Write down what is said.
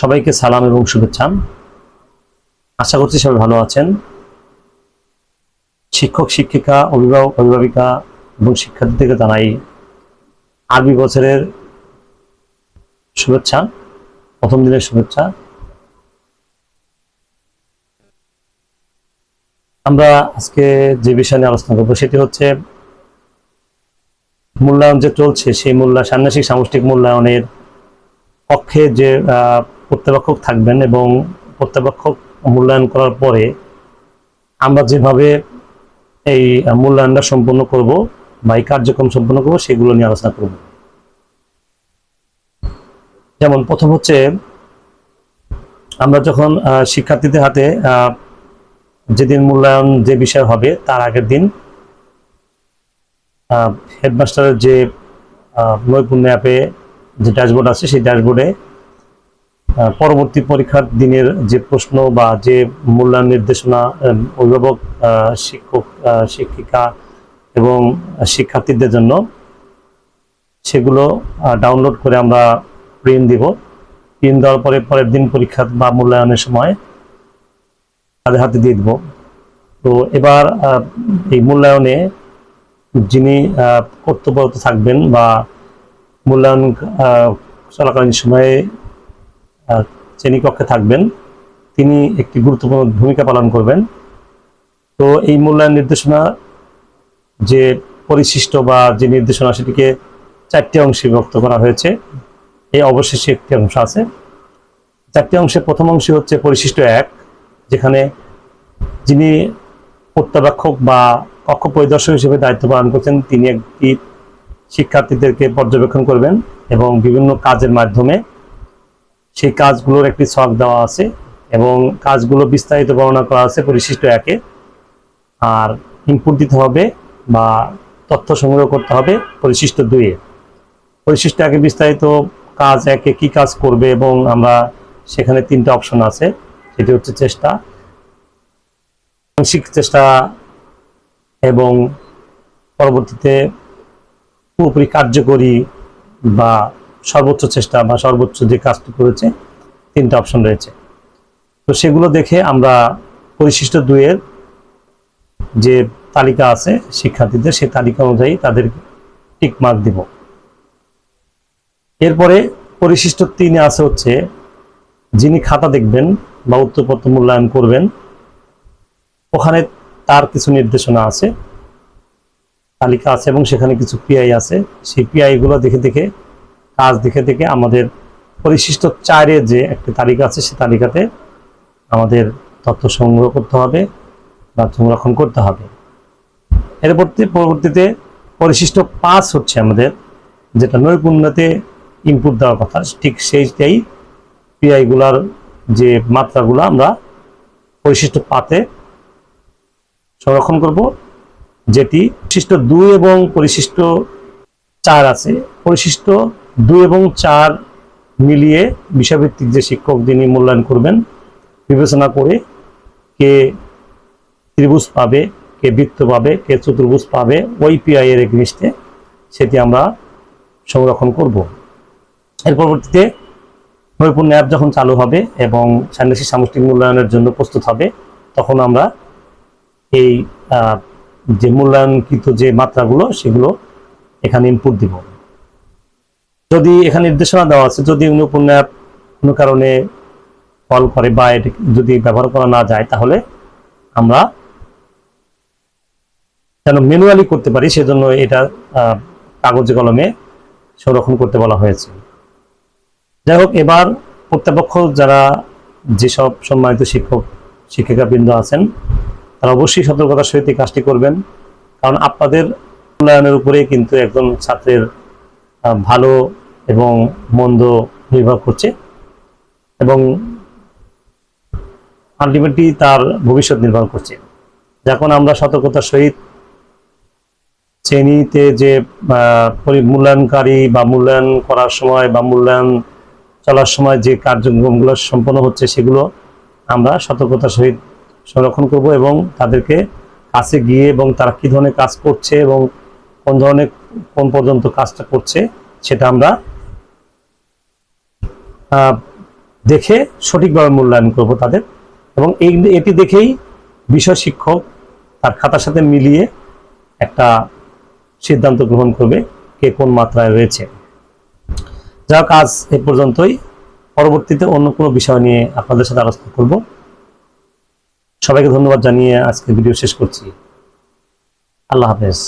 সবাইকে সালাম এবং শুভেচ্ছা। আশা করছি সবাই ভালো আছেন। শিক্ষক, শিক্ষিকা, অভিভাবক, অভিভাবিকা এবং শিক্ষার্থীদেরকে জানাই আরবি বছরের শুভেচ্ছা, প্রথম দিনের শুভেচ্ছা। আমরা আজকে যে বিষয় নিয়ে আলোচনা করব সেটি হচ্ছে মূল্যায়ন যে চলছে, সেই মূল্যায়ন ষান্মাসিক সামষ্টিক মূল্যায়নের পক্ষে যে প্রত্যবেক্ষক থাকবেন এবং প্রত্যবেক্ষক মূল্যায়ন করার পরে আমরা যেভাবে এই মূল্যায়নটা সম্পন্ন করব বা এই কার্যক্রম সম্পন্ন করব, সেগুলো নিয়ে আলোচনা করব। যেমন প্রথম হচ্ছে, আমরা যখন শিক্ষার্থীদের হাতে যেদিন মূল্যায়ন যে বিষয় হবে, তার আগের দিন হেডমাস্টারের যে নৈপুণ্য অ্যাপে যে ড্যাশবোর্ড আছে, সেই ড্যাশবোর্ডে পরবর্তী পরীক্ষার দিনের যে প্রশ্ন বা যে মূল্যায়ন নির্দেশনা অভিভাবক শিক্ষক শিক্ষিকা এবং শিক্ষার্থীদের জন্য সেগুলো ডাউনলোড করে আমরা প্রিন্ট দিব। প্রিন্ট দেওয়ার পরে পরের দিন পরীক্ষা বা মূল্যায়নের সময় তাদের হাতে দিয়ে দিব। তো এবার এই মূল্যায়নে যিনি কর্তব্যরত থাকবেন বা মূল্যায়ন চলাকালীন সময়ে শ্রেণীকক্ষে থাকবেন। তিনি একটি গুরুত্বপূর্ণ ভূমিকা পালন করবেন। তো এই মূল্যায়ন নির্দেশনা যে পরিশিষ্ট বা যে নির্দেশনা সেটিকে চারটি অংশে বিভক্ত করা হয়েছে, এই অবশেষে একটি অংশ আছে। চারটি অংশে প্রথম অংশে হচ্ছে পরিশিষ্ট এক, যেখানে যিনি প্রত্যাবেক্ষক বা কক্ষ পরিদর্শক হিসেবে দায়িত্ব পালন করছেন, তিনি একটি শিক্ষার্থীদেরকে পর্যবেক্ষণ করবেন এবং বিভিন্ন কাজের মাধ্যমে সেই কাজগুলোর একটি ছক দেওয়া আছে এবং কাজগুলো বিস্তারিত বর্ণনা করা আছে পরিশিষ্ট একে। আর ইনপুট দিতে হবে বা তথ্য সংগ্রহ করতে হবে পরিশিষ্ট দুইয়ে। পরিশিষ্ট একে বিস্তারিত কাজ, একে কি কাজ করবে এবং আমরা সেখানে তিনটা অপশন আছে, সেটি হচ্ছে চেষ্টা আংশিক চেষ্টা এবং পরবর্তীতে পুরোপুরি কার্যকরী বা সর্বোচ্চ চেষ্টা বা সর্বোচ্চ যে কাজটি করেছে, তিনটা অপশন রয়েছে। তো সেগুলো দেখে আমরা পরিশিষ্ট দুইয়ের যে তালিকা আছে, শিক্ষার্থীদের সেই তালিকা অনুযায়ী তাদের টিক মার্ক দিব। এরপরে পরিশিষ্ট তিনে আছে হচ্ছে, যিনি খাতা দেখবেন বা উত্তরপত্র মূল্যায়ন করবেন, ওখানে তার কিছু নির্দেশনা আছে, তালিকা আছে এবং সেখানে কিছু পিআই আছে। সেই পিআইগুলো দেখে দেখে কাজ দেখে দেখে আমাদের পরিশিষ্ট চারের যে একটি তালিকা আছে, সে তালিকাতে আমাদের তথ্য সংগ্রহ করতে হবে বা সংরক্ষণ করতে হবে। এর পরবর্তীতে পরিশিষ্ট পাঁচ হচ্ছে আমাদের যেটা নৈপুণ্যতে ইনপুট দেওয়ার কথা, ঠিক সেইটাই পিআই গুলার যে মাত্রাগুলো আমরা পরিশিষ্ট পাতে সংরক্ষণ করব, যেটি পরিশিষ্ট দুই এবং পরিশিষ্ট চার আছে। পরিশিষ্ট দুই এবং চার মিলিয়ে বিষয়ভিত্তিক যে শিক্ষক যিনি মূল্যায়ন করবেন, বিবেচনা করে কে ত্রিভুজ পাবে, কে বৃত্ত পাবে, কে চতুর্ভুজ পাবে, ওই পিআই এর এগনিস্টে সেটি আমরা সংরক্ষণ করব। এর পরবর্তীতে নৈপুণ্য অ্যাপ যখন চালু হবে এবং ষান্মাসিক সামষ্টিক মূল্যায়নের জন্য প্রস্তুত হবে, তখন আমরা এই যে মূল্যায়নকৃত যে মাত্রাগুলো সেগুলো এখানে ইনপুট দিব। যদি এখানে নির্দেশনা দেওয়া আছে, যদি নৈপুণ্য অ্যাপ কোনো কারণে কল করে বা এটা যদি ব্যবহার করা না যায়, তাহলে আমরা যেন ম্যানুয়ালি করতে পারি, সেজন্য এটা কাগজে কলমে সংরক্ষণ করতে বলা হয়েছে। যাই হোক, এবার প্রত্যেপক্ষ যারা যেসব সম্মানিত শিক্ষক, শিক্ষিকাবৃন্দ আছেন, তারা অবশ্যই সতর্কতার সহিত কাজটি করবেন। কারণ আপনাদের মূল্যায়নের উপরে কিন্তু একজন ছাত্রের ভালো এবং মন্দ নির্ভর করছে এবং আলটিমেটলি তার ভবিষ্যৎ নির্ভর করছে। যখন আমরা সতর্কতার সহিত শ্রেণীতে যে মূল্যায়নকারী বা মূল্যায়ন করার সময় বা মূল্যায়ন চলার সময় যে কার্যক্রমগুলো সম্পন্ন হচ্ছে সেগুলো আমরা সতর্কতার সহিত সংরক্ষণ করব এবং তাদেরকে কাছে গিয়ে এবং তারা কী ধরনের কাজ করছে এবং কোন ধরনের, কোন পর্যন্ত কাজটা করছে সেটা আমরা দেখে সঠিকভাবে মূল্যায়ন করব তাদের। এবং এই এটি দেখেই বিষয় শিক্ষক তার খাতার সাথে মিলিয়ে একটা সিদ্ধান্ত গ্রহণ করবে কে কোন মাত্রায় রয়েছে। যা হোক, আজ এ পর্যন্তই। পরবর্তীতে অন্য কোনো বিষয় নিয়ে আপনাদের সাথে আলোচনা করব। সবাইকে ধন্যবাদ জানিয়ে আজকে ভিডিও শেষ করছি। আল্লাহ হাফেজ।